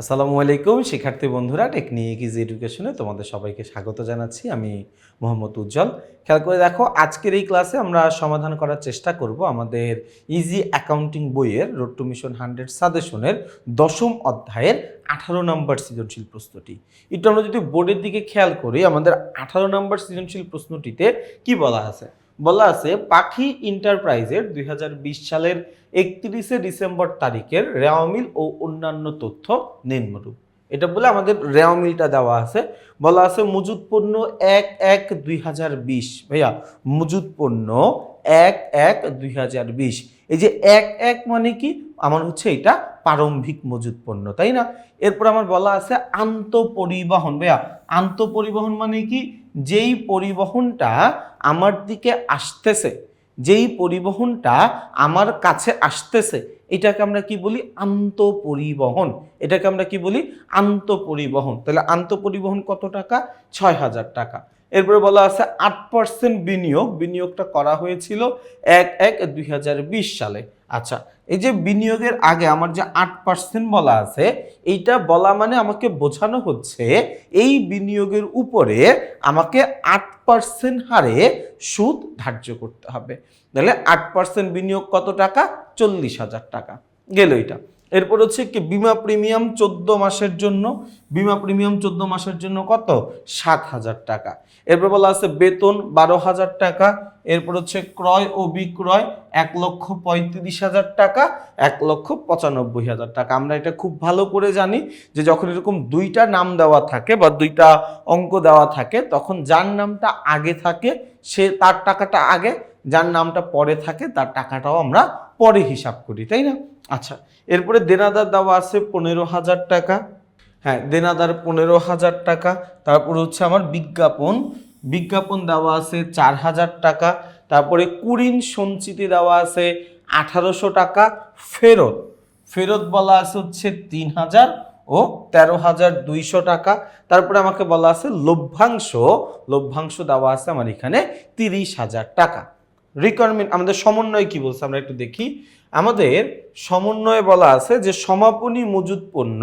আসসালামু আলাইকুম, শিক্ষার্থী বন্ধুরা, টেকনিক ইজ এডুকেশনে তোমাদের সবাইকে স্বাগত জানাচ্ছি। আমি মোহাম্মদ উজ্জ্বল। খেয়াল করে দেখো, আজকের এই ক্লাসে আমরা সমাধান করার চেষ্টা করব আমাদের ইজি অ্যাকাউন্টিং বইয়ের রোড টু মিশন হান্ড্রেড সাজেশনের দশম অধ্যায়ের আঠারো নম্বর সৃজনশীল প্রশ্নটি। একটু আমরা যদি বোর্ডের দিকে খেয়াল করি, আমাদের আঠারো নম্বর সৃজনশীল প্রশ্নটিতে কি বলা আছে? বলা আছে, পাখি এন্টারপ্রাইজের দুই সালের একত্রিশে ডিসেম্বর তারিখের রেওয়ামিল ও অন্যান্য তথ্য নিম্নরূপ। এটা বলে আমাদের রেওয়ামিলটা দেওয়া আছে। বলা আছে মজুদ পণ্য এক এক দুই ভাইয়া মজুদ পণ্য এক এক দুই এই যে এক এক মানে কি? আমার হচ্ছে এটা প্রারম্ভিক মজুদ পণ্য তাই না? এরপর আমার বলা আছে, আন্তঃপরিবহন। ভাইয়া, আন্তঃপরিবহন মানে কি? যেই পরিবহনটা আমার দিকে আসতেছে, যেই পরিবহনটা আমার কাছে আসতেছে, এটাকে আমরা কি বলি? আন্তঃপরিবহন। এটাকে আমরা কি বলি? আন্তঃপরিবহন। তাহলে আন্তঃপরিবহন কত টাকা? ছয় হাজার টাকা। এরপরে বলা আছে আট পার্সেন্ট বিনিয়োগ। বিনিয়োগটা করা হয়েছিল এক এক দুই সালে। আচ্ছা এই যে বিনিয়োগের আগে আমার যে আট পার্সেন্ট বলা আছে, এইটা বলা মানে আমাকে বোঝানো হচ্ছে এই বিনিয়োগের উপরে আমাকে আট পার্সেন্ট হারে সুদ ধার্য করতে হবে। তাহলে আট পার্সেন্ট বিনিয়োগ কত টাকা? চল্লিশ হাজার টাকা। গেল এটা। এরপর হচ্ছে কি, বিমা প্রিমিয়াম চোদ্দ মাসের জন্য, বিমা প্রিমিয়াম চোদ্দ মাসের জন্য কত? সাত হাজার টাকা। এরপর বলা আছে, বেতন বারো হাজার টাকা, এরপর হচ্ছে ক্রয় ও বিক্রয় এক লক্ষ পঁয়ত্রিশ হাজার টাকা, এক লক্ষ পঁচানব্বই হাজার টাকা। আমরা এটা খুব ভালো করে জানি যে যখন এরকম দুইটা নাম দেওয়া থাকে বা দুইটা অঙ্ক দেওয়া থাকে, তখন যার নামটা আগে থাকে, সে তার টাকাটা আগে, যার নামটা পরে থাকে, তার টাকাটাও আমরা পরে হিসাব করি, তাই না? আচ্ছা এরপরে দেনাদার দেওয়া আছে পনেরো হাজার টাকা। হ্যাঁ দেনাদার পনেরো হাজার টাকা। তারপরে হচ্ছে আমার বিজ্ঞাপন। বিজ্ঞাপন দেওয়া আছে চার হাজার টাকা। তারপরে কুড়িন সঞ্চিতি দেওয়া আছে আঠারোশো টাকা। ফেরত। ফেরত বলা আছে হচ্ছে তিন হাজার ও তেরো হাজার দুইশো টাকা। তারপরে আমাকে বলা আছে লভ্যাংশ। লভ্যাংশ দেওয়া আছে আমার এখানে তিরিশ হাজার টাকা। রিকোয়ারমেন্ট আমাদের সমন্বয় কি বলছে আমরা একটু দেখি। আমাদের সমন্বয়ে বলা আছে যে সমাপনী মজুদ পণ্য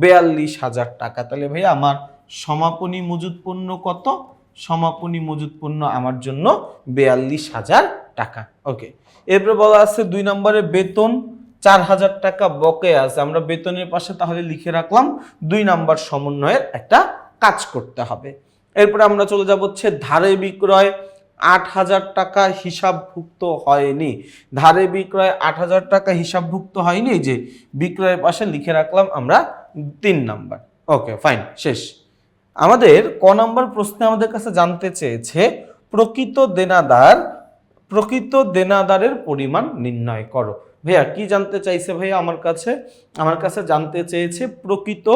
বেয়াল্লিশ হাজার টাকা। তাহলে ভাই আমার সমাপনী মজুদ পণ্য কত? সমাপনী মজুদ পণ্য আমার জন্য বেয়াল্লিশ হাজার টাকা। ওকে এরপরে বলা আছে দুই নম্বরে বেতন চার হাজার টাকা বকে আছে। আমরা বেতনের পাশে তাহলে লিখে রাখলাম দুই নাম্বার সমন্বয়ের একটা কাজ করতে হবে। এরপরে আমরা চলে যাব হচ্ছে ধারে বিক্রয়। আট হাজার টাকা হিসাবভুক্ত হয়নি। ধারে বিক্রয় আট হাজার টাকা হিসাবভুক্ত হয়নি যে বিক্রয়ের পাশে লিখে রাখলাম আমরা তিন নাম্বার। ওকে, ফাইন, শেষ। আমাদের ক নম্বর প্রশ্নে আমাদের কাছে জানতে চেয়েছে, প্রকৃত দেনাদার, প্রকৃত দেনাদারের পরিমাণ নির্ণয় করো। ভাইয়া, কি জানতে চাইছে ভাইয়া আমার কাছে? আমার কাছে জানতে চেয়েছে প্রকৃত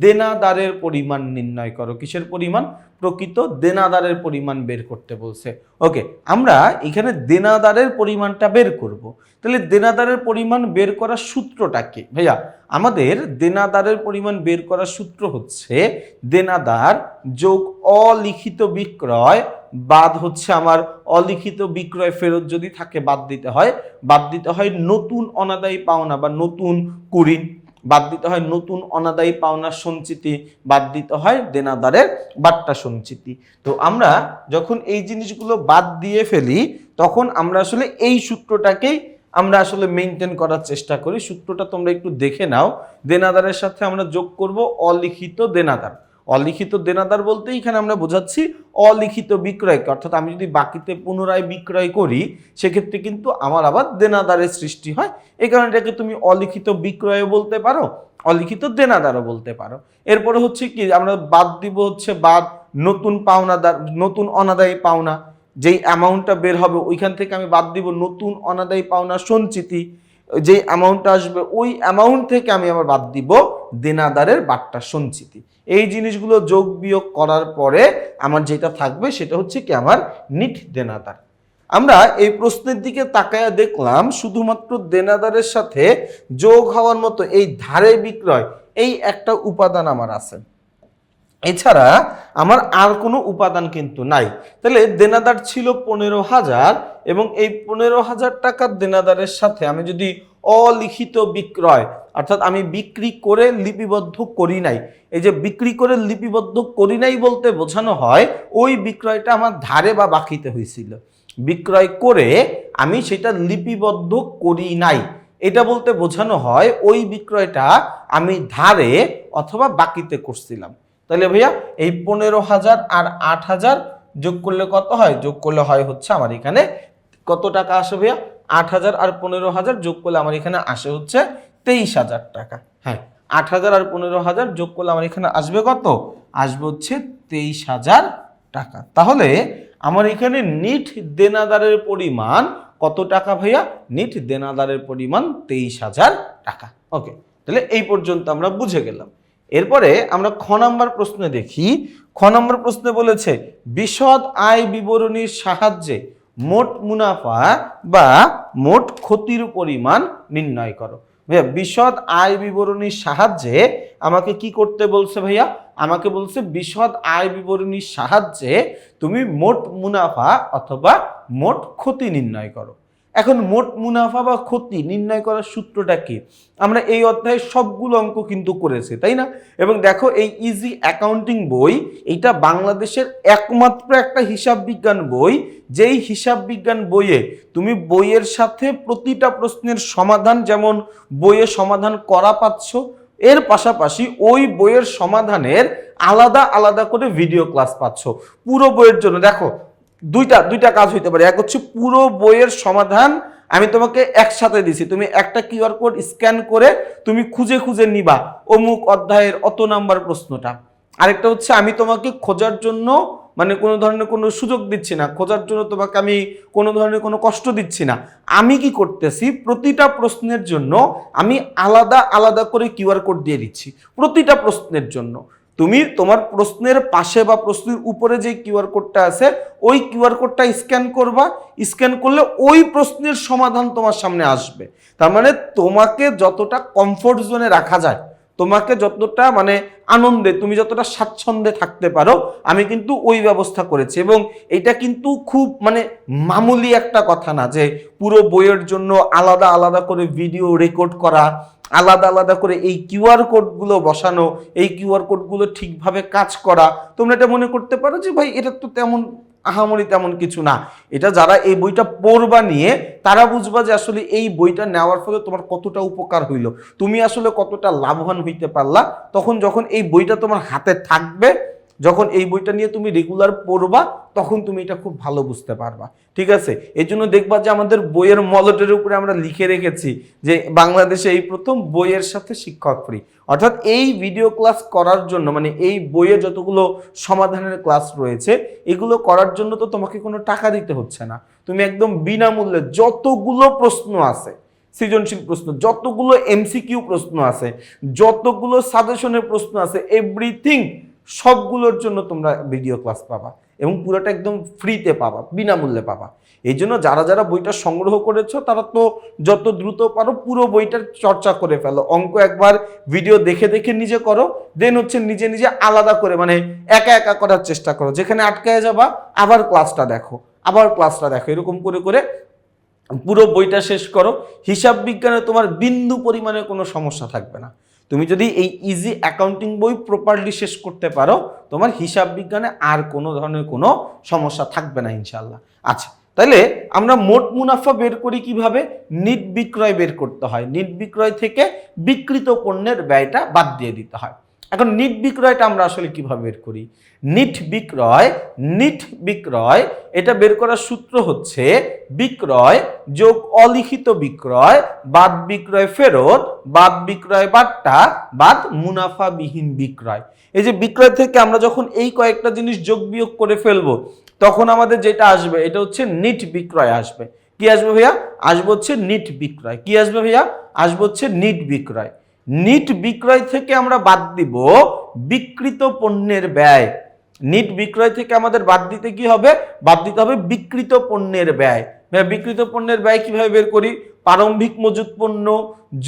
দেনাদারের পরিমাণ নির্ণয় করো। কিসের পরিমাণ? প্রকৃত দেনাদারের পরিমাণ বের করতে বলছে। ওকে, আমরা এখানে দেনাদারের পরিমাণটা বের করব। তাহলে দেনাদারের পরিমাণ বের করার সূত্রটা কি? ভাইয়া, আমাদের দেনাদারের পরিমাণ বের করার সূত্র হচ্ছে, দেনাদার যোগ অলিখিত বিক্রয় বাদ হচ্ছে আমার। অলিখিত বিক্রয় ফেরত যদি থাকে বাদ দিতে হয়, বাদ দিতে হয় নতুন অনাদায়ী পাওনা বা নতুন কুড়িন। বাদ দিতে হয় নতুন অনাদায়ী পাওনার সঞ্চিতি, বাদ দিতে হয় দেনাদারের বাট্টা সঞ্চিতি। তো আমরা যখন এই জিনিসগুলো বাদ দিয়ে ফেলি, তখন আমরা আসলে এই সূত্রটাকেই আমরা আসলে মেনটেন করার চেষ্টা করি। সূত্রটা তোমরা একটু দেখে নাও। দেনাদারের সাথে আমরা যোগ করব অলিখিত দেনাদার। অলিখিত দেনাদার বলতে এখানে আমরা বোঝাচ্ছি অলিখিত বিক্রয়কে। অর্থাৎ আমি যদি বাকিতে পুনরায় বিক্রয় করি, সেক্ষেত্রে কিন্তু আমার আবার দেনাদারের সৃষ্টি হয়। এই কারণে এটাকে তুমি অলিখিত বিক্রয়ও বলতে পারো, অলিখিত দেনাদারও বলতে পারো। এরপরে হচ্ছে কি, আমরা বাদ দিব হচ্ছে বাদ নতুন পাওনাদার, নতুন অনাদায়ী পাওনা। যেই অ্যামাউন্টটা বের হবে, ওইখান থেকে আমি বাদ দিব নতুন অনাদায়ী পাওনা সঞ্চিতি। যে অ্যামাউন্টটা আসবে, ওই অ্যামাউন্ট থেকে আমি আবার বাদ দিব দেনাদারের বাট্টা সঞ্চিতি। এই জিনিসগুলো যোগ বিয়োগ করার পরে আমার যেটা থাকবে সেটা হচ্ছে কি আমার নিট দেনাদার। আমরা এই প্রশ্নের দিকে তাকায়া দেখলাম, শুধুমাত্র দেনাদারের সাথে যোগ হওয়ার মতো এই ধারে বিক্রয়, এই একটা উপাদান আমার আছে। এছাড়া আমার আর কোনো উপাদান কিন্তু নাই। তাহলে দেনাদার ছিল পনেরো হাজার এবং এই পনেরো হাজার টাকার দেনাদারের সাথে আমি যদি অলিখিত বিক্রয়, অর্থাৎ আমি বিক্রি করে লিপিবদ্ধ করি নাই, এই যে বিক্রি করে লিপিবদ্ধ করি নাই বলতে বোঝানো হয়, ওই বিক্রয়টা আমার ধারে বা বাকিতে হয়েছিল। বিক্রয় করে আমি সেটা লিপিবদ্ধ করি নাই, এটা বলতে বোঝানো হয় ওই বিক্রয়টা আমি ধারে অথবা বাকিতে করছিলাম। তাহলে ভাইয়া এই পনেরো হাজার আর আট হাজার যোগ করলে কত হয়? যোগ করলে হয় হচ্ছে আমার এখানে কত টাকা আসে ভাইয়া? আট হাজার আর পনেরো হাজার যোগ করলে আমার এখানে আসে হচ্ছে তেইশ হাজার টাকা। হ্যাঁ। আট হাজার আর পনেরো হাজার যোগ করলে আমার এখানে আসবে কত? আসবে হচ্ছে তেইশ হাজার টাকা। তাহলে আমার এখানে নিট দেনাদারের পরিমাণ কত টাকা ভাইয়া? নিট দেনাদারের পরিমাণ তেইশ হাজার টাকা। ওকে তাহলে এই পর্যন্ত আমরা বুঝে গেলাম। এরপরে আমরা খ নম্বর প্রশ্নে দেখি। খ নম্বর প্রশ্নে বলেছে, বিশদ আয় বিবরণীর সাহায্যে মোট মুনাফা বা মোট ক্ষতির পরিমাণ নির্ণয় করো। ভাইয়া, বিশদ আয় বিবরণীর সাহায্যে আমাকে কি করতে বলছে ভাইয়া? আমাকে বলছে, বিশদ আয় বিবরণীর সাহায্যে তুমি মোট মুনাফা অথবা মোট ক্ষতি নির্ণয় করো। এখন মোট মুনাফা বা ক্ষতি নির্ণয় করার সূত্রটা কি? আমরা এই অধ্যায়ে সবগুলো অঙ্ক কিন্তু করেছি, তাই না? এবং দেখো এই ইজি অ্যাকাউন্টিং বই এটা বাংলাদেশের একমাত্র একটা হিসাব বিজ্ঞান বই, যেই হিসাব বিজ্ঞান বইয়ে তুমি বইয়ের সাথে প্রতিটা প্রশ্নের সমাধান, যেমন বইয়ে সমাধান করা পাচ্ছ, এর পাশাপাশি ওই বইয়ের সমাধানের আলাদা আলাদা করে ভিডিও ক্লাস পাচ্ছ। পুরো বইয়ের জন্য, দেখো দুইটা দুইটা কাজ হইতে পারে। এক হচ্ছে পুরো বইয়ের সমাধান আমি তোমাকে একসাথে দিছি। তুমি একটা কিউআর কোড স্ক্যান করে তুমি খুঁজে খুঁজে নিবা অমুক অধ্যায়ের অত নাম্বার প্রশ্নটা। আরেকটা হচ্ছে আমি তোমাকে খোঁজার জন্য মানে কোনো ধরনের কোনো সুযোগ দিচ্ছি না। খোঁজার জন্য তোমাকে আমি কোনো ধরনের কোনো কষ্ট দিচ্ছি না। আমি কি করতেছি? প্রতিটা প্রশ্নের জন্য আমি আলাদা আলাদা করে কিউআর কোড দিয়ে দিচ্ছি। প্রতিটা প্রশ্নের জন্য। তুমি তোমার প্রশ্নের পাশে বা প্রশ্নের উপরে যে কিউআর কোডটা আছে, ওই কিউআর কোডটা স্ক্যান করবা। স্ক্যান করলে ওই প্রশ্নের সমাধান তোমার সামনে আসবে। তার মানে তোমাকে যতটা কমফোর্ট জোনে রাখা যায়, তোমাকে যতটা মানে আনন্দে, তুমি যতটা স্বাচ্ছন্দ্যে থাকতে পারো, আমি কিন্তু ওই ব্যবস্থা করেছি। এবং এটা কিন্তু খুব মানে মামুলি একটা কথা না যে পুরো বইয়ের জন্য আলাদা আলাদা করে ভিডিও রেকর্ড করা আলাদা আলাদা করে এই কিউআর কোডগুলো বসানো, এই কিউআর কোডগুলো ঠিকভাবে কাজ করা। তোমরা এটা মনে করতে পারো যে, ভাই, এটা তো তেমন আহামরি তেমন কিছু না। এটা যারা এই বইটা পড়বা নিয়ে, তারা বুঝবা যে আসলে এই বইটা নেওয়ার ফলে তোমার কতটা উপকার হইল। তুমি আসলে কতটা লাভবান হইতে পারলা, তখন যখন এই বইটা তোমার হাতে থাকবে যখন এই বইটা নিয়ে তুমি রেগুলার পড়বা, তখন তুমি এটা খুব ভালো বুঝতে পারবা। ঠিক আছে? এই জন্য দেখবা যে আমাদের বইয়ের মলটের উপরে আমরা লিখে রেখেছি যে বাংলাদেশে এই প্রথম বইয়ের সাথে শিক্ষক ফ্রি অর্থাৎ এই ভিডিও ক্লাস করার জন্য মানে এই বইয়ে যতগুলো সমাধানের ক্লাস রয়েছে, এগুলো করার জন্য তো তোমাকে কোনো টাকা দিতে হচ্ছে না। তুমি একদম বিনামূল্যে যতগুলো প্রশ্ন আছে, সৃজনশীল প্রশ্ন, যতগুলো এমসিকিউ প্রশ্ন আছে, যতগুলো সাজেশনের প্রশ্ন আছে এভরিথিং সবগুলোর জন্য তোমরা ভিডিও ক্লাস পাবা এবং পুরোটা একদম ফ্রিতে পাবা, বিনামূল্যে পাবা। এই জন্য যারা যারা বইটা সংগ্রহ করেছ, তারা তো যত দ্রুত পারো পুরো বইটার চর্চা করে ফেলো। অঙ্ক একবার ভিডিও দেখে দেখে নিজে করো দেন হচ্ছে নিজে নিজে আলাদা করে মানে একা একা করার চেষ্টা করো। যেখানে আটকায় যাবা, আবার ক্লাসটা দেখো, আবার ক্লাসটা দেখো। এরকম করে করে পুরো বইটা শেষ করো। হিসাব বিজ্ঞানে তোমার বিন্দু পরিমাণে কোনো সমস্যা থাকবে না। তুমি যদি এই ইজি অ্যাকাউন্টিং বই প্রপারলি শেষ করতে পারো, তোমার হিসাব বিজ্ঞানে আর কোনো ধরনের কোনো সমস্যা থাকবে না ইনশাল্লাহ আচ্ছা তাহলে আমরা মোট মুনাফা বের করি কীভাবে? নিট বিক্রয় বের করতে হয়। নিট বিক্রয় থেকে বিকৃত পণ্যের ব্যয়টা বাদ দিয়ে দিতে হয়। এখন নিট বিক্রয়টা আমরা আসলে কীভাবে বের করি? নিট বিক্রয় নিট বিক্রয়, এটা বের করার সূত্র হচ্ছে বিক্রয় যোগ অলিখিত বিক্রয়, বাদ বিক্রয় ফেরত, বাদ বিক্রয় বাট্টা, বাদ মুনাফাবিহীন বিক্রয়। এই যে বিক্রয় থেকে আমরা যখন এই কয়েকটা জিনিস যোগ বিয়োগ করে ফেলব, তখন আমাদের যেটা আসবে, এটা হচ্ছে নিট বিক্রয় আসবে। কি আসবে ভাইয়া? আসবে হচ্ছে নিট বিক্রয়। কি আসবে ভাইয়া? আসবে হচ্ছে নিট বিক্রয়। নিট বিক্রয় থেকে আমরা বাদ দিব বিকৃত পণ্যের ব্যয়। নিট বিক্রয় থেকে আমাদের বাদ দিতে কি হবে? বাদ দিতে হবে বিকৃত পণ্যের ব্যয়। বিকৃত পণ্যের ব্যয় কীভাবে বের করি? প্রারম্ভিক মজুত পণ্য,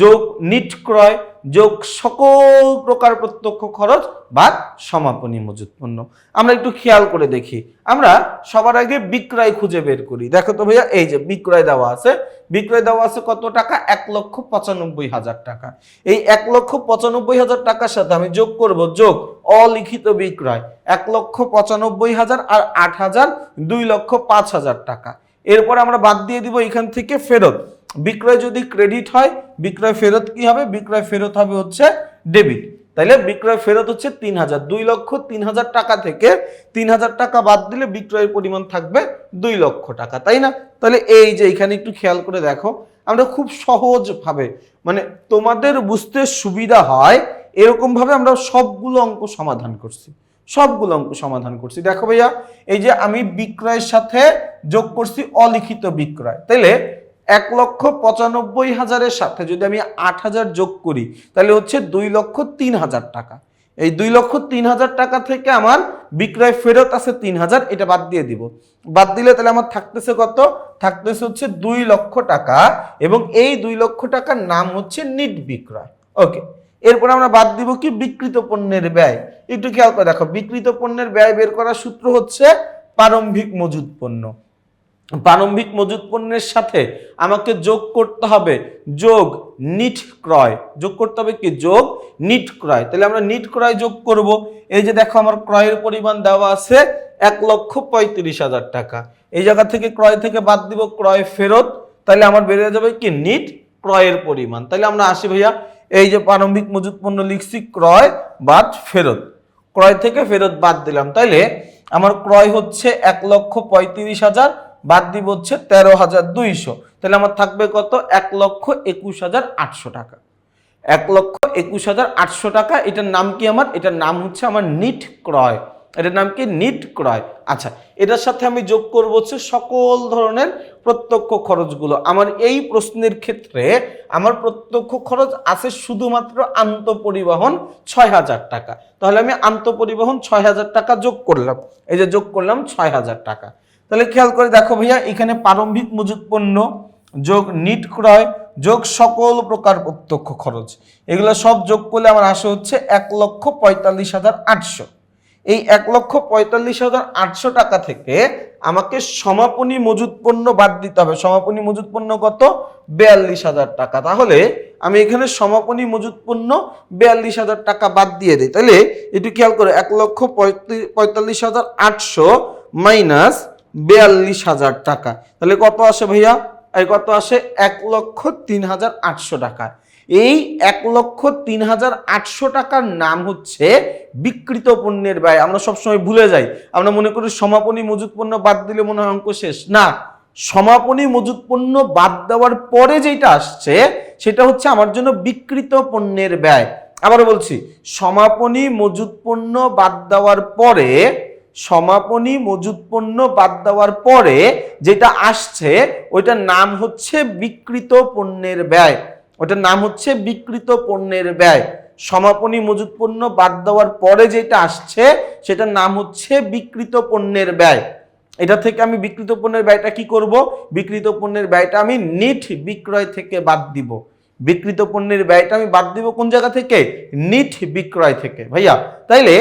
যোগ, নিট ক্রয় যোগ সকল প্রকার প্রত্যক্ষ খরচ বা সমাপনী মজুত পণ্য। আমরা একটু খেয়াল করে দেখি। আমরা সবার আগে বিক্রয় খুঁজে বের করি। দেখো তো ভাইয়া, এই যে বিক্রয় দেওয়া আছে। বিক্রয় দেওয়া আছে কত টাকা? এক লক্ষ পঁচানব্বই হাজার টাকা। এই এক লক্ষ পঁচানব্বই হাজার টাকার সাথে আমি যোগ করব, যোগ, অলিখিত বিক্রয়। এক লক্ষ পঁচানব্বই হাজার আর আট হাজার, দুই লক্ষ পাঁচ হাজার টাকা। এরপর আমরা বাদ দিয়ে দিব এখান থেকে ফেরত। বিক্রয় যদি ক্রেডিট হয়, বিক্রয় ফেরত কি হবে? বিক্রয় ফেরত হবে হচ্ছে ডেবিট তাইলে বিক্রয় ফেরত হচ্ছে তিন হাজার। দুই লক্ষ তিন হাজার টাকা থেকে তিন হাজার টাকা বাদ দিলে বিক্রয়ের পরিমাণ থাকবে দুই লক্ষ টাকা, তাই না? তাহলে এই যে এখানে একটু খেয়াল করে দেখো, আমরা খুব সহজভাবে মানে তোমাদের বুঝতে সুবিধা হয় এরকম ভাবে আমরা সবগুলো অঙ্ক সমাধান করছি। সবগুলো অঙ্ক সমাধান করছি। দেখো ভাইয়া, এই যে আমি বিক্রয়ের সাথে যোগ করছি অলিখিত বিক্রয়। তাইলে এক লক্ষ পঁচানব্বই হাজারের সাথে যদি আমি আট হাজার যোগ করি, তাহলে হচ্ছে দুই লক্ষ তিন হাজার টাকা। এই দুই লক্ষ তিন হাজার টাকা থেকে আমার বিক্রয় ফেরত আছে তিন হাজার, এটা বাদ দিয়ে দিব। বাদ দিলে তাহলে আমার থাকতেছে কত? থাকতেছে হচ্ছে দুই লক্ষ টাকা এবং এই দুই লক্ষ টাকার নাম হচ্ছে নিট বিক্রয়। ওকে, এরপর আমরা বাদ দিব কি? বিকৃত পণ্যের ব্যয়। একটু খেয়াল করে দেখো, বিকৃত পণ্যের ব্যয় বের করার সূত্র হচ্ছে প্রারম্ভিক মজুদ পণ্য। প্রারম্ভিক মজুদ পণ্যের সাথে আমাকে যোগ করতে হবে। যোগ, নিট ক্রয়। যোগ করতে হবে কি? যোগ, নিট ক্রয়। তাহলে আমরা নিট ক্রয় যোগ করব। এই যে দেখো আমার ক্রয়ের পরিমাণ দেওয়া আছে এক লক্ষ পঁয়ত্রিশ হাজার টাকা। এই জায়গা থেকে ক্রয় থেকে বাদ দিব, ক্রয় ফেরত। তাহলে আমার বেড়ে যাবে কি? নিট ক্রয়ের পরিমাণ। তাহলে আমরা আসি ভাইয়া, এই যে প্রারম্ভিক মজুদ পণ্য লিখছি, ক্রয় বাদ ফেরত। ক্রয় থেকে ফেরত বাদ দিলাম। তাইলে আমার ক্রয় হচ্ছে এক লক্ষ পঁয়ত্রিশ হাজার বাদ দিব হচ্ছে তেরো হাজার দুইশো। তাহলে আমার থাকবে কত? এক লক্ষ একুশ হাজার আটশো টাকা। এক লক্ষ একুশ হাজার আটশো টাকা, এটার নাম কি আমার? এটার নাম হচ্ছে আমার নিট ক্রয়। এটার নাম কি? নিট ক্রয়। আচ্ছা এটার সাথে আমি যোগ করব হচ্ছে সকল ধরনের প্রত্যক্ষ খরচগুলো। আমার এই প্রশ্নের ক্ষেত্রে আমার প্রত্যক্ষ খরচ আছে শুধুমাত্র আন্তঃপরিবহন ছয় হাজার টাকা। তাহলে আমি আন্তঃপরিবহন ছয় হাজার টাকা যোগ করলাম। এই যে যোগ করলাম ছয় হাজার টাকা। তাহলে খেয়াল করে দেখো ভাইয়া, এখানে প্রারম্ভিক মজুত পণ্য যোগ নিট ক্রয় যোগ সকল প্রকার প্রত্যক্ষ খরচ। এগুলো সব যোগ করলে আমার আসে হচ্ছে এক লক্ষ পঁয়তাল্লিশ হাজার আটশো। এই এক লক্ষ পঁয়তাল্লিশ হাজার আটশো টাকা থেকে আমাকে সমাপনী মজুত পণ্য বাদ দিতে হবে। সমাপনী মজুত পণ্য কত? বিয়াল্লিশ হাজার টাকা। তাহলে আমি এখানে সমাপনী মজুত পণ্য বিয়াল্লিশ হাজার টাকা বাদ দিয়ে দিই। তাহলে একটু খেয়াল করে, এক লক্ষ পঁয়তাল্লিশ হাজার আটশো মাইনাস বিয়াল্লিশ হাজার টাকা। তাহলে কত আসে ভাইয়া? এই কত আসে? এক লক্ষ তিন হাজার আটশো টাকা। এই এক লক্ষ তিন হাজার আটশো টাকার নাম হচ্ছে বিকৃত পণ্যের ব্যয়। আমরা সবসময় ভুলে যাই। আমরা মনে করি সমাপনী মজুত পণ্য বাদ দিলে মনে হয় অঙ্ক শেষ। না, সমাপনী মজুত পণ্য বাদ দেওয়ার পরে যেটা আসছে, সেটা হচ্ছে আমার জন্য বিকৃত পণ্যের ব্যয়। আবার বলছি, সমাপনী মজুত পণ্য বাদ দেওয়ার পরে সমাপনী মজুত পণ্য বাদ দেওয়ার পরে যেটা আসছে, ওইটার নাম হচ্ছে বিকৃত পণ্যের ব্যয়। ওটার নাম হচ্ছে বিকৃত পণ্যের ব্যয়। সমাপনী মজুত পণ্য বাদ দেওয়ার পরে যেটা আসছে, সেটার নাম হচ্ছে বিকৃত পণ্যের ব্যয়। এটা থেকে আমি বিকৃত পণ্যের ব্যয়টা কি করব? বিকৃত পণ্যের ব্যয়টা আমি নিট বিক্রয় থেকে বাদ দিব। বিকৃত পণ্যের ব্যয়টা আমি বাদ দিব কোন জায়গা থেকে? নিট বিক্রয় থেকে। ভাইয়া, তাইলে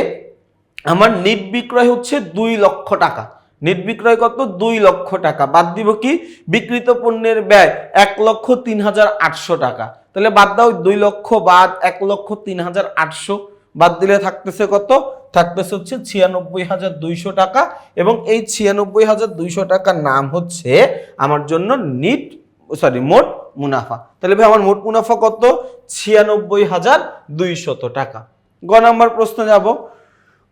আমার নিট বিক্রয় হচ্ছে দুই লক্ষ টাকা। নিট বিক্রয় কত? দুই লক্ষ টাকা। বাদ দিব কি? বিকৃত পণ্যের ব্যয় এক লক্ষ তিন হাজার আটশো টাকা। তাহলে বাদ দাও, দুই লক্ষ বাদ এক লক্ষ তিন হাজার আটশো। বাদ দিলে থাকতেছে কত? থাকতেছে হচ্ছে ছিয়ানব্বই হাজার দুইশো টাকা এবং এই ছিয়ানব্বই হাজার দুইশো টাকার নাম হচ্ছে আমার জন্য নিট সরি মোট মুনাফা। তাহলে ভাই, আমার মোট মুনাফা কত? ছিয়ানব্বই হাজার দুইশত টাকা। গ নাম্বার প্রশ্ন যাব।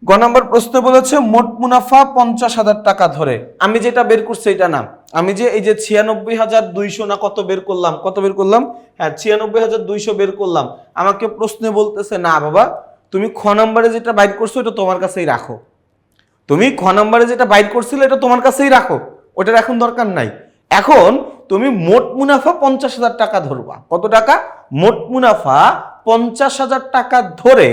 গ নম্বর প্রশ্ন বলেছে, মোট মুনাফা পঞ্চাশ হাজার টাকা ধরে। আমি যেটা বের করছি এটা না। আমি যে এই যে ছিয়ানব্বই হাজার দুইশো না কত বের করলাম, কত বের করলাম? হ্যাঁ ছিয়ানব্বই হাজার দুইশো বের করলাম। আমাকে প্রশ্নে বলতেছে, না বাবা, তুমি খ নম্বরে যেটা বাইট করছ এটা তোমার কাছেই রাখো। তুমি খ নম্বরে যেটা বাইট করছিলে এটা তোমার কাছেই রাখো। ওটার এখন দরকার নাই। এখন তুমি মোট মুনাফা পঞ্চাশ হাজার টাকা ধরবা। কত টাকা? মোট মুনাফা পঞ্চাশ হাজার টাকা ধরে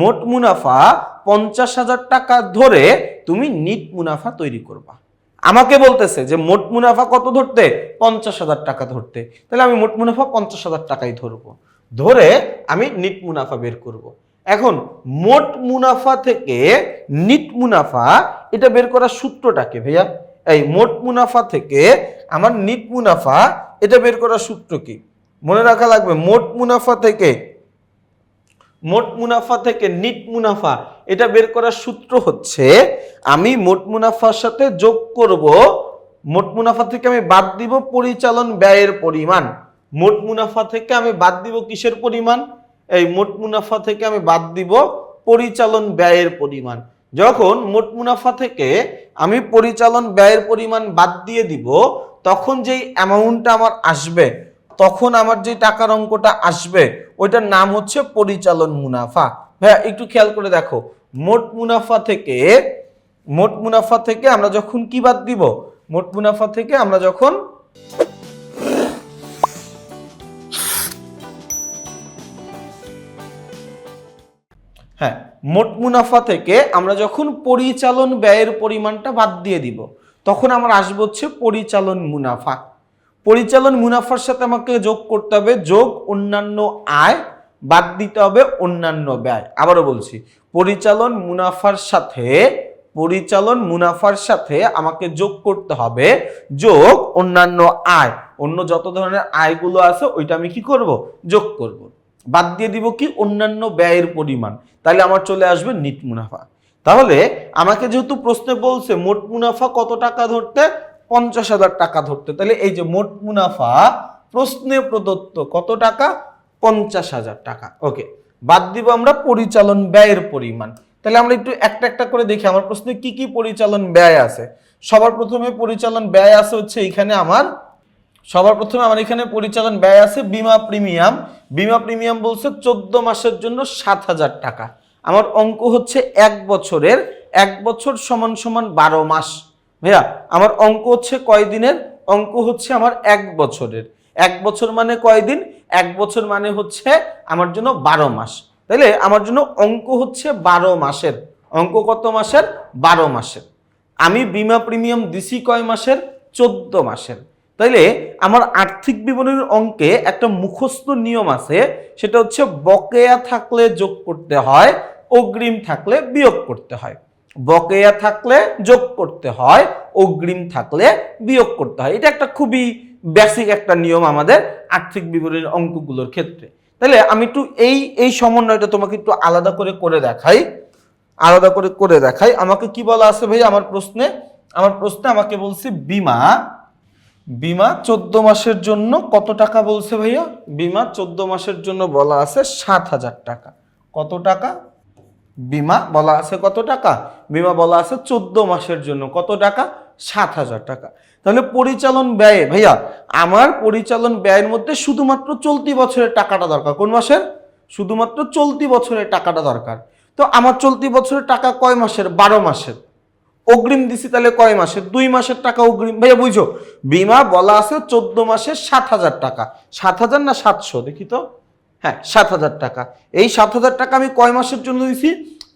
মোট মুনাফা পঞ্চাশ হাজার টাকা ধরে তুমি নিট মুনাফা তৈরি করবা। আমাকে বলতেছে যে মোট মুনাফা কত ধরতে? পঞ্চাশ হাজার টাকা ধরতে। তাহলে আমি মোট মুনাফা পঞ্চাশ হাজার টাকাই ধরবো। ধরে আমি নিট মুনাফা বের করব। এখন মোট মুনাফা থেকে নিট মুনাফা, এটা বের করার সূত্রটাকে ভাইয়া? এই মোট মুনাফা থেকে আমার নিট মুনাফা, এটা বের করার সূত্র কি? মনে রাখা লাগবে, মোট মুনাফা থেকে মোট মুনাফা থেকে নিট মুনাফা, এটা বের করার সূত্র হচ্ছে, আমি মোট মুনাফার সাথে যোগ করব, মোট মুনাফা থেকে আমি বাদ দিব পরিচালন ব্যয়ের পরিমাণ। মোট মুনাফা থেকে আমি বাদ দিব কিসের পরিমাণ? এই মোট মুনাফা থেকে আমি বাদ দিব পরিচালন ব্যয়ের পরিমাণ। যখন মোট মুনাফা থেকে আমি পরিচালন ব্যয়ের পরিমাণ বাদ দিয়ে দিব, তখন যেই অ্যামাউন্টটা আমার আসবে তখন আমার যে টাকার অঙ্কটা আসবে, ওইটার নাম হচ্ছে পরিচালন মুনাফা। ভাইয়া, একটু খেয়াল করে দেখো। মোট মুনাফা থেকে, মোট মুনাফা থেকে আমরা যখন কি বাদ দিব? মোট মুনাফা থেকে আমরা যখন হ্যাঁ মোট মুনাফা থেকে আমরা যখন পরিচালন ব্যয়ের পরিমাণটা বাদ দিয়ে দিব, তখন আমার আসবে হচ্ছে পরিচালন মুনাফা। পরিচালন মুনাফার সাথে আমাকে যোগ করতে হবে, যোগ অন্যান্য আয় বাদ দিতে হবে অন্যান্য ব্যয়। আবারও বলছি, পরিচালন মুনাফার সাথে, পরিচালন মুনাফার সাথে আমাকে যোগ করতে হবে, যোগ অন্যান্য আয়। অন্য যত ধরনের আয়গুলো আছে, ওইটা আমি কি করব? যোগ করব। বাদ দিয়ে দিব কি? অন্যান্য ব্যয়ের পরিমাণ। তাহলে আমার চলে আসবে নিট মুনাফা। তাহলে আমাকে যেহেতু প্রশ্নে বলছে, মোট মুনাফা কত টাকা ধরতে? পঞ্চাশ হাজার টাকা ধরতে। তাহলে এই যে মোট মুনাফা, প্রশ্নে প্রদত্ত কত টাকা? পঞ্চাশ হাজার টাকা। ওকে, বাদ দিব আমরা পরিচালন ব্যয়ের পরিমাণ। তাহলে আমরা একটু একটা একটা করে দেখি, আমার প্রশ্নে কি কি পরিচালন ব্যয় আছে? সবার প্রথমে পরিচালন ব্যয় আছে হচ্ছে এখানে আমার, সবার প্রথমে আমার এখানে পরিচালন ব্যয় আছে বিমা প্রিমিয়াম। বিমা প্রিমিয়াম বলছে চোদ্দ মাসের জন্য সাত হাজার টাকা। আমার অঙ্ক হচ্ছে এক বছরের, এক বছর সমান সমান বারো মাস। ভাইয়া, আমার অঙ্ক হচ্ছে কয় দিনের অঙ্ক হচ্ছে আমার এক বছরের। এক বছর মানে কয় দিন এক বছর মানে হচ্ছে আমার জন্য বারো মাস। তাইলে আমার জন্য অঙ্ক হচ্ছে বারো মাসের। অঙ্ক কত মাসের? বারো মাসের। আমি বিমা প্রিমিয়াম দিছি কয় মাসের? চোদ্দ মাসের। তাইলে আমার আর্থিক বিবরণীর অঙ্কে একটা মুখস্থ নিয়ম আছে, সেটা হচ্ছে বকেয়া থাকলে যোগ করতে হয়, অগ্রিম থাকলে বিয়োগ করতে হয়। বকেয়া থাকলে যোগ করতে হয়, অগ্রিম থাকলে বিয়োগ করতে হয়। এটা একটা খুবই বেসিক একটা নিয়ম আমাদের আর্থিক বিবরণীর অঙ্কগুলোর ক্ষেত্রে। তাহলে আমি একটু এই এই সমন্বয়টা তোমাকে একটু আলাদা করে করে দেখাই। আলাদা করে করে দেখাই। আমাকে কি বলা আছে ভাই আমার প্রশ্নে? আমার প্রশ্নে আমাকে বলছে, বিমা বিমা চোদ্দ মাসের জন্য কত টাকা বলছে ভাইয়া? বিমা চোদ্দ মাসের জন্য বলা আছে সাত হাজার টাকা। কত টাকা? বিমা বলা আছে কত টাকা? বিমা বলা আছে চোদ্দ মাসের জন্য। কত টাকা? সাত হাজার টাকা। তাহলে পরিচালন ব্যয়ে, ভাইয়া, আমার পরিচালন ব্যয়ের মধ্যে শুধুমাত্র চলতি বছরের টাকাটা দরকার। কোন মাসের? শুধুমাত্র চলতি বছরের টাকাটা দরকার। তো আমার চলতি বছরের টাকা কয় মাসের? বারো মাসের। অগ্রিম দিছি তাহলে কয় মাসের? দুই মাসের টাকা অগ্রিম। ভাইয়া বুঝো বিমা বলা আছে চোদ্দ মাসের সাত হাজার টাকা। সাত হাজার না সাতশো? দেখি তো। হ্যাঁ সাত হাজার টাকা। এই সাত হাজার টাকা আমি কয় মাসের জন্য দিছি?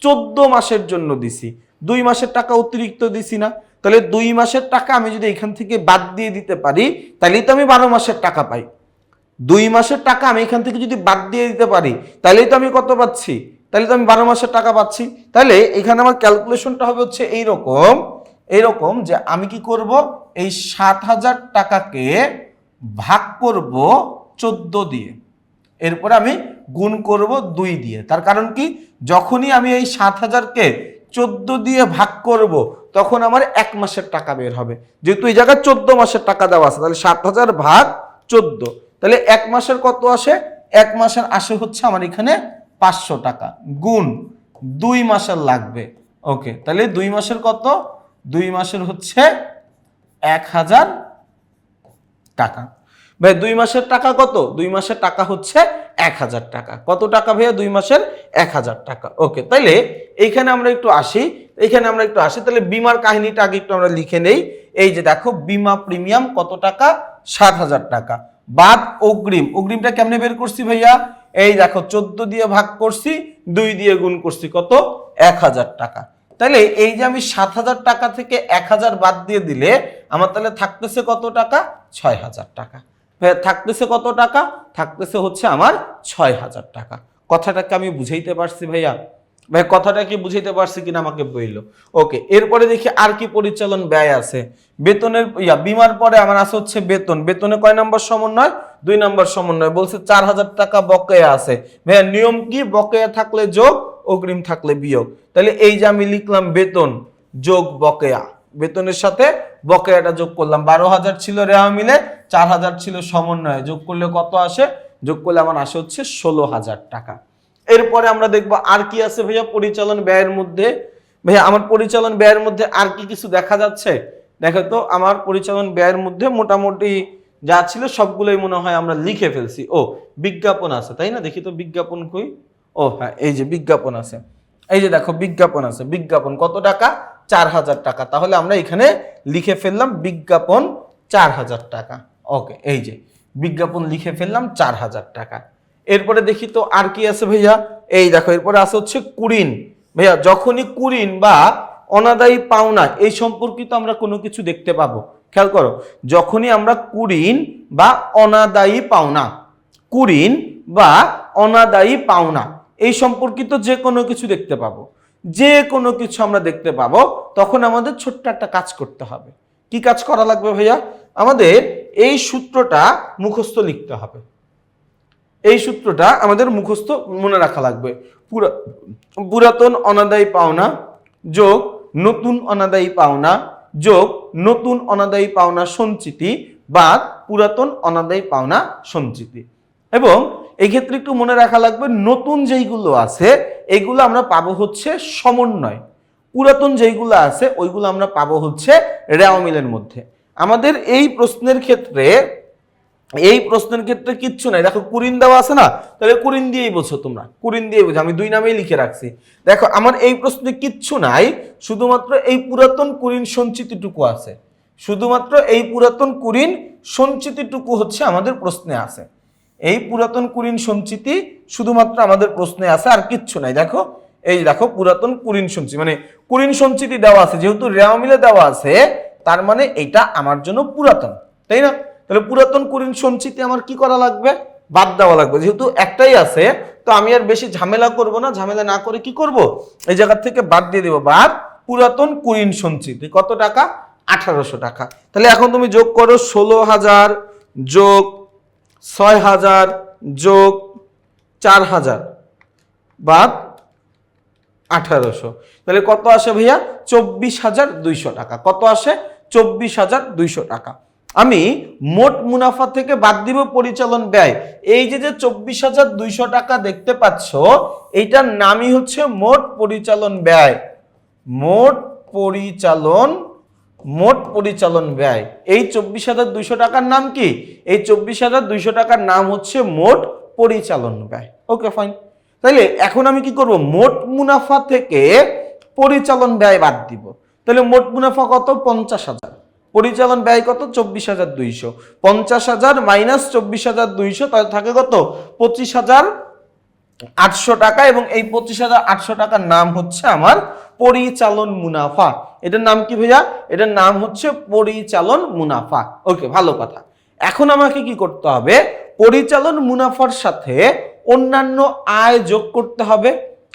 চোদ্দ মাসের জন্য দিছি। দুই মাসের টাকা অতিরিক্ত দিছি না। তাহলে দুই মাসের টাকা আমি যদি এখান থেকে বাদ দিয়ে দিতে পারি, তাহলেই তো আমি বারো মাসের টাকা পাই। দুই মাসের টাকা আমি এখান থেকে যদি বাদ দিয়ে দিতে পারি, তাহলেই তো আমি কত পাচ্ছি? তাহলে তো আমি বারো মাসের টাকা পাচ্ছি। তাহলে এখানে আমার ক্যালকুলেশনটা হবে হচ্ছে এইরকম এইরকম যে আমি কি করব? এই সাত হাজার টাকাকে ভাগ করব চোদ্দ দিয়ে। এরপরে আমি গুণ করব দুই দিয়ে। তার কারণ কি? যখনই আমি এই সাত হাজারকে চোদ্দ দিয়ে ভাগ করব, তখন আমার এক মাসের টাকা বের হবে। যেহেতু এই জায়গায় চোদ্দ মাসের টাকা দেওয়া আছে, তাহলে সাত হাজার ভাগ চোদ্দ। তাহলে এক মাসের কত আসে? এক মাসের আসে হচ্ছে আমার এখানে পাঁচশো টাকা। গুণ দুই মাসের লাগবে। ওকে, তাহলে দুই মাসের কত? দুই মাসের হচ্ছে এক হাজার টাকা। ভাই, দুই মাসের টাকা কত? দুই মাসের টাকা হচ্ছে এক হাজার টাকা। কত টাকা ভাইয়া? দুই মাসের এক হাজার টাকা। ওকে, তাইলে এইখানে আমরা একটু আসি। এইখানে আমরা একটু আসি। তাহলে বিমার কাহিনীটা আগে একটু আমরা লিখে নেই। এই যে দেখো, বিমা প্রিমিয়াম কত টাকা? সাত হাজার টাকা। বাদ অগ্রিম। অগ্রিমটা কেমনে বের করছি ভাইয়া? এই দেখো, চোদ্দ দিয়ে ভাগ করছি, দুই দিয়ে গুণ করছি কত? এক হাজার টাকা। তাহলে এই যে আমি সাত হাজার টাকা থেকে এক হাজার বাদ দিয়ে দিলে আমার তাহলে থাকতেছে কত টাকা? ছয় হাজার টাকা। থাকতেছে কত টাকা? থাকতেছে হচ্ছে আমার ছয় হাজার টাকা। কথাটাকে আমি বুঝাইতে পারছি ভাইয়া। ভাই, কথাটা কি বুঝাইতে পারছি কিনা আমাকে বইল। ওকে, এরপরে দেখি আর কি পরিচালন ব্যয় আছে। বেতনের, ইয়া, বিমার পরে আমার আছে হচ্ছে বেতন। বেতনে কয় নম্বর সমন্বয়? দুই নম্বর সমন্বয়। বলছে চার হাজার টাকা বকেয়া আছে। ভাইয়া, নিয়ম কি? বকেয়া থাকলে যোগ, অগ্রিম থাকলে বিয়োগ। তাহলে এই যে আমি লিখলাম বেতন, যোগ, বকেয়া। বেতনের সাথে বকেয়াটা যোগ করলাম। বারো হাজার ছিল রেওয়া মিলে চার হাজার ছিল সমন্বয়ে। যোগ করলে কত আসে? যোগ করলে আমার আসে হচ্ছে ষোলো হাজার টাকা। এরপরে আমরা দেখব আর কি আছে ভাইয়া পরিচালন ব্যয়ের মধ্যে। ভাইয়া, আমার পরিচালন ব্যয়ের মধ্যে আর কি কিছু দেখা যাচ্ছে? দেখো তো, আমার পরিচালন ব্যয়ের মধ্যে মোটামুটি যা ছিল সবগুলোই মনে হয় আমরা লিখে ফেলছি। ও, বিজ্ঞাপন আছে, তাই না? দেখি তো বিজ্ঞাপন কই? ও হ্যাঁ এই যে বিজ্ঞাপন আছে। এই যে দেখো, বিজ্ঞাপন আছে। বিজ্ঞাপন কত টাকা? চার হাজার টাকা। তাহলে আমরা এখানে লিখে ফেললাম বিজ্ঞাপন চার হাজার টাকা। ওকে, এই যে, বিজ্ঞাপন লিখে ফেললাম চার হাজার টাকা। এরপরে দেখি তো আর কি আছে ভাইয়া? এই দেখো, এরপরে আছে হচ্ছে কুড়িন ভাইয়া, যখনই কুড়িন বা অনাদায়ী পাওনা, এই সম্পর্কিত আমরা কোনো কিছু দেখতে পাবো। খেয়াল করো, যখনই আমরা কুড়িন বা অনাদায়ী পাওনা কুড়িন বা অনাদায়ী পাওনা, এই সম্পর্কিত যে কোনো কিছু দেখতে পাবো। যে কোনো কিছু আমরা দেখতে পাবো, তখন আমাদের ছোট্ট একটা কাজ করতে হবে। কি কাজ করা লাগবে ভাইয়া? আমাদের এই সূত্রটা মুখস্থ লিখতে হবে। এই সূত্রটা আমাদের মুখস্থ মনে রাখা লাগবে। পুরা- পুরাতন অনাদায়ী পাওনা যোগ নতুন অনাদায়ী পাওনা যোগ নতুন অনাদায়ী পাওনা সঞ্চিতি বা পুরাতন অনাদায়ী পাওনা সঞ্চিতি। এবং এক্ষেত্রে একটু মনে রাখা লাগবে, নতুন যেইগুলো আছে, এগুলো আমরা পাবো হচ্ছে সমন্বয়। পুরাতন যেইগুলো আছে, ওইগুলো আমরা পাবো হচ্ছে রেওয়া মিলের মধ্যে। আমাদের এই প্রশ্নের ক্ষেত্রে, এই প্রশ্নের ক্ষেত্রে কিচ্ছু নাই। দেখো কুরিন দেওয়া আছে না? তাহলে কুরিন দিয়েই বোঝো তোমরা। কুরিন দিয়ে বোঝো। আমি দুই নামেই লিখে রাখছি। দেখো, আমার এই প্রশ্নে কিচ্ছু নাই, শুধুমাত্র এই পুরাতন কুরিন সঞ্চিতিটুকু আছে। শুধুমাত্র এই পুরাতন কুরিন সঞ্চিতিটুকু হচ্ছে আমাদের প্রশ্নে আছে। এই পুরাতন কুরিন সঞ্চিতি শুধুমাত্র আমাদের প্রশ্নে আছে, আর কিচ্ছু নাই। দেখো, এই দেখো, পুরাতন কুরিন সঞ্চিতি মানে কুরিন সঞ্চিতি দেওয়া আছে, যেহেতু রেওয়া মিলে দেওয়া আছে, তার মানে এটা আমার জন্য পুরাতন, তাই না? তাহলে পুরাতন কুরিন সঞ্চিতি আমার কি করা লাগবে? বাদ দেওয়া লাগবে। যেহেতু একটাই আছে, তো আমি আর বেশি ঝামেলা করব না, ঝামেলা না করে কি করব? এই জায়গা থেকে বাদ দিয়ে দেবো। বাদ, পুরাতন কুরিন সঞ্চিতি, কত টাকা? আঠারোশো টাকা। তাহলে এখন তুমি যোগ করো ষোলো হাজার যোগ ছয় হাজার যোগ চার হাজার বাদ আঠারোশো। তাহলে কত আসে ভাইয়া? চব্বিশ হাজার দুইশো টাকা। কত আসে? চব্বিশ হাজার দুইশো টাকা। আমি মোট মুনাফা থেকে বাদ দিব পরিচালন ব্যয়। এই যে যে চব্বিশ হাজার দুইশো টাকা দেখতে পাচ্ছ, এইটার নামই হচ্ছে মোট পরিচালন ব্যয়। মোট পরিচালন মোট পরিচালন ব্যয়। এই চব্বিশ হাজার দুইশো টাকার নাম কি? এই চব্বিশ হাজার দুইশো টাকার নাম হচ্ছে মোট পরিচালন ব্যয়। ওকে ফাইন তাহলে এখন আমি কি করব? মোট মুনাফা থেকে পরিচালন ব্যয় বাদ দিব। তাহলে মোট মুনাফা কত? পঞ্চাশ হাজার। পরিচালন ব্যয় কত? চব্বিশ হাজার দুইশো। পঞ্চাশ হাজার মাইনাস চব্বিশ হাজার দুইশো, তাহলে থাকে কত? পঁচিশ হাজার আটশো টাকা এবং এই পঁচিশ হাজার আটশো টাকার নাম হচ্ছে আমার পরিচালন মুনাফা। এটার নাম কি ভাইয়া? এটার নাম হচ্ছে পরিচালন মুনাফা। ওকে, ভালো কথা। এখন আমাকে কি করতে হবে? পরিচালন মুনাফার সাথে অন্যান্য আয় যোগ করতে হবে,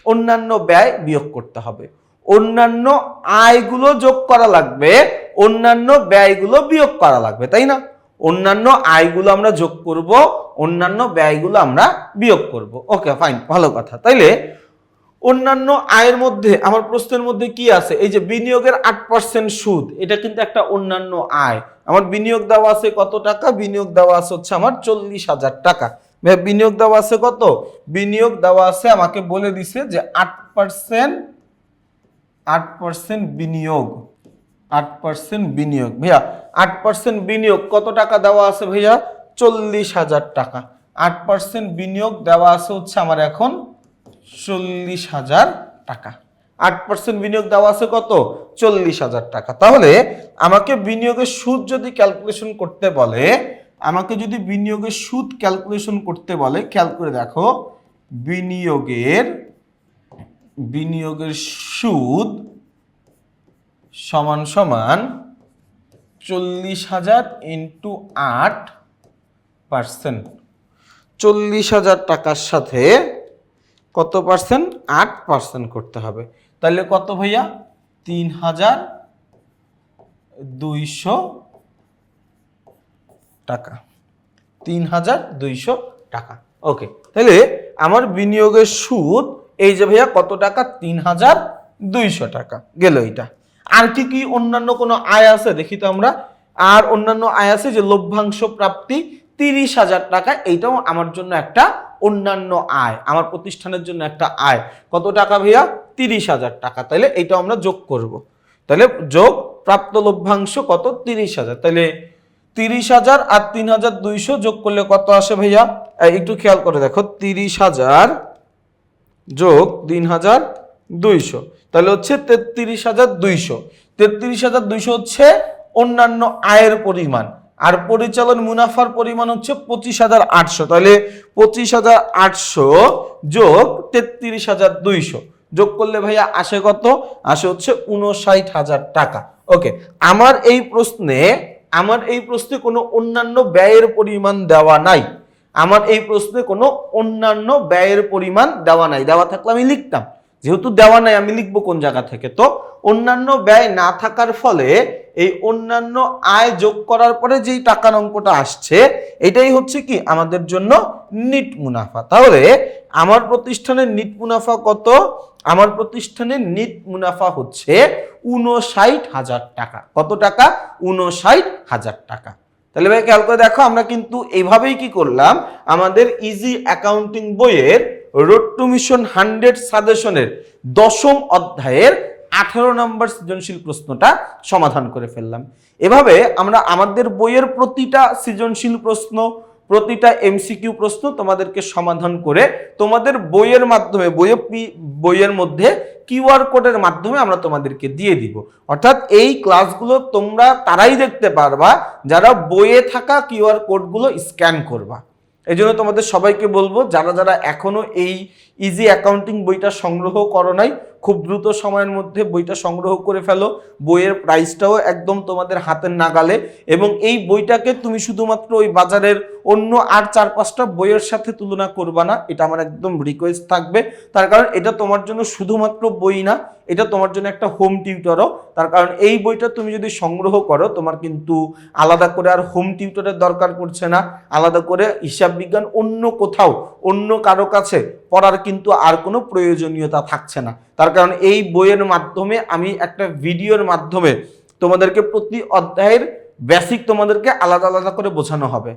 অন্যান্য ব্যয় বিয়োগ করতে হবে। অন্যান্য আয়গুলো যোগ করা লাগবে, অন্যান্য ব্যয়গুলো বিয়োগ করা লাগবে, তাই না? অন্যান্য আয়গুলো আমরা যোগ করব, অন্যান্য ব্যয়গুলো আমরা বিয়োগ করব। ওকে ফাইন ভালো কথা। তাইলে অন্যান্য আয়ের মধ্যে, আমার প্রশ্নের মধ্যে কি আছে? এই যে বিনিয়োগের আট পার্সেন্ট সুদ, এটা কিন্তু একটা অন্যান্য আয়। আমার বিনিয়োগ দেওয়া আছে কত টাকা? বিনিয়োগ দেওয়া আছে হচ্ছে আমার চল্লিশ হাজার টাকা। বিনিয়োগ দেওয়া আছে কত? বিনিয়োগ দেওয়া আছে, আমাকে বলে দিছে যে আট পার্সেন্ট আট পার্সেন্ট বিনিয়োগ। আট পার্সেন্ট বিনিয়োগ। ভাইয়া আট পার্সেন্ট বিনিয়োগ কত টাকা দেওয়া আছে ভাইয়া? চল্লিশ হাজার টাকা। আট পার্সেন্ট বিনিয়োগ দেওয়া আছে হচ্ছে আমার এখন চল্লিশ হাজার টাকা। আট পার্সেন্ট বিনিয়োগ দেওয়া আছে কত? চল্লিশ হাজার টাকা। তাহলে আমাকে বিনিয়োগের সুদ যদি ক্যালকুলেশন করতে বলে, আমাকে যদি বিনিয়োগের সুদ ক্যালকুলেশন করতে বলে, খেয়াল করে দেখো, বিনিয়োগের বিনিয়োগের সুদ সমান সমান চল্লিশ হাজার ইন্টু আট পার্সেন্ট চল্লিশ হাজার টাকার সাথে কত পার্সেন্ট আট পার্সেন্ট করতে হবে। তাহলে কত ভাইয়া? তিন হাজার দুইশো টাকা। তিন হাজার দুইশো টাকা। ওকে, তাহলে আমার বিনিয়োগের সুদ, এই যে ভাইয়া কত টাকা? তিন হাজার দুইশো টাকা। গেল এইটা। আর কি কি অন্যান্য কোনো আয় আছে দেখি তো আমরা। আর অন্যান্য আয় আছে যে লভ্যাংশ প্রাপ্তি তিরিশ হাজার টাকা, এইটাও আমার জন্য একটা অন্যান্য আয়, আমার প্রতিষ্ঠানের জন্য একটা আয়। কত টাকা ভাইয়া? তিরিশ হাজার টাকা। তাহলে এইটাও আমরা যোগ করব। তাহলে যোগ প্রাপ্ত লভ্যাংশ কত? তিরিশ হাজার। তাহলে তিরিশ হাজার আর তিন হাজার দুইশো যোগ করলে কত আসে ভাইয়া? একটু খেয়াল করে দেখো, তিরিশ হাজার যোগ তিন হাজার দুইশো। তাহলে হচ্ছে তেত্রিশ হাজার দুইশো। তেত্রিশ হাজার দুইশো হচ্ছে অন্যান্য আয়ের পরিমাণ। আর পরিচালন মুনাফার পরিমাণ হচ্ছে পঁচিশ হাজার আটশো। তাহলে পঁচিশ হাজার আটশো যোগ তেত্রিশ হাজার দুইশো। যোগ করলে ভাইয়া আসে কত? আসে হচ্ছে উনষাট হাজার টাকা। ওকে, আমার এই প্রশ্নে, আমার এই প্রশ্নে কোনো অন্যান্য ব্যয়ের পরিমাণ দেওয়া নাই। আমার এই প্রশ্নে কোনো অন্যান্য ব্যয়ের পরিমাণ দেওয়া নাই। দেওয়া থাকলে আমি লিখতাম। যেহেতু দেওয়া নাই, আমি লিখব কোন জায়গা থেকে? তো অন্যান্য ব্যয় না থাকার ফলে এই অন্যান্য আয় যোগ করার পরে যেই টাকার অঙ্কটা আসছে, এটাই হচ্ছে কি? আমাদের জন্য নিট মুনাফা। তাহলে আমার প্রতিষ্ঠানের নিট মুনাফা কত? আমার প্রতিষ্ঠানের নিট মুনাফা হচ্ছে উনষাট হাজার টাকা। কত টাকা? উনষাট হাজার টাকা। তাহলে ভাই, খেয়াল করে দেখো, আমরা কিন্তু এইভাবেই কি করলাম? আমাদের ইজি অ্যাকাউন্টিং বইয়ের রোড টু মিশন হান্ড্রেড সাজেশনের দশম অধ্যায়ের আঠারো নম্বর সৃজনশীল প্রশ্নটা সমাধান করে ফেললাম। এভাবে আমরা আমাদের বইয়ের প্রতিটা সৃজনশীল প্রশ্ন, প্রতিটা এমসিকিউ প্রশ্ন তোমাদেরকে সমাধান করে তোমাদের বইয়ের মাধ্যমে, বইয়ে বইয়ের মধ্যে কিউআর কোডের মাধ্যমে আমরা তোমাদেরকে দিয়ে দিব। অর্থাৎ এই ক্লাসগুলো তোমরা তারাই দেখতে পারবা, যারা বইয়ে থাকা কিউআর কোডগুলো স্ক্যান করবা। এই জন্য তোমাদের সবাইকে বলব যারা যারা এখনও এই ইজি অ্যাকাউন্টিং বইটা সংগ্রহ করো নাই। খুব দ্রুত সময়ের মধ্যে বইটা সংগ্রহ করে ফেলো। বইয়ের প্রাইসটাও একদম তোমাদের হাতের নাগালে এবং এই বইটাকে তুমি শুধুমাত্র ওই বাজারের অন্য আর চার পাঁচটা বইয়ের সাথে তুলনা করবা না। এটা আমার একদম রিকোয়েস্ট থাকবে। তার কারণ এটা তোমার জন্য শুধুমাত্র বই না, এটা তোমার জন্য একটা হোম টিউটরও তার কারণ এই বইটা তুমি যদি সংগ্রহ করো, তোমার কিন্তু আলাদা করে আর হোম টিউটরের দরকার পড়ছে না। আলাদা করে হিসাব বিজ্ঞান অন্য কোথাও, অন্য কারও কাছে পড়ার কিন্তু আর কোনো প্রয়োজনীয়তা থাকছে না। তার কারণ এই বইয়ের মাধ্যমে আমি একটা ভিডিওর মাধ্যমে তোমাদেরকে প্রতি অধ্যায়ের বেসিক তোমাদেরকে আলাদা আলাদা করে বোঝানো হবে।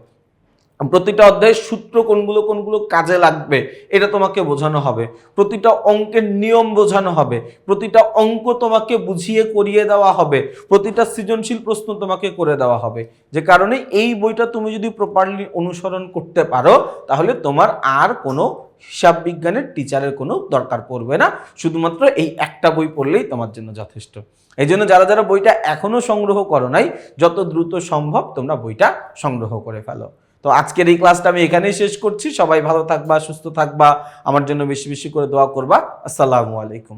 প্রতিটা অধ্যায়ের সূত্র কোনগুলো কোনগুলো কাজে লাগবে এটা তোমাকে বোঝানো হবে। প্রতিটা অঙ্কের নিয়ম বোঝানো হবে। প্রতিটা অঙ্ক তোমাকে বুঝিয়ে করিয়ে দেওয়া হবে। প্রতিটা সৃজনশীল প্রশ্ন তোমাকে করে দেওয়া হবে। যে কারণে এই বইটা তুমি যদি প্রপারলি অনুসরণ করতে পারো, তাহলে তোমার আর কোনো হিসাব বিজ্ঞানের টিচারের কোনো দরকার পড়বে না। শুধুমাত্র এই একটা বই পড়লেই তোমার জন্য যথেষ্ট। এই জন্য যারা যারা বইটা এখনও সংগ্রহ করো নাই, যত দ্রুত সম্ভব তোমরা বইটা সংগ্রহ করে ফেলো। তো আজকের এই ক্লাসটা আমি এখানেই শেষ করছি। সবাই ভালো থাকবা, সুস্থ থাকবা। আমার জন্য বেশি বেশি করে দোয়া করবা। আসসালামু আলাইকুম।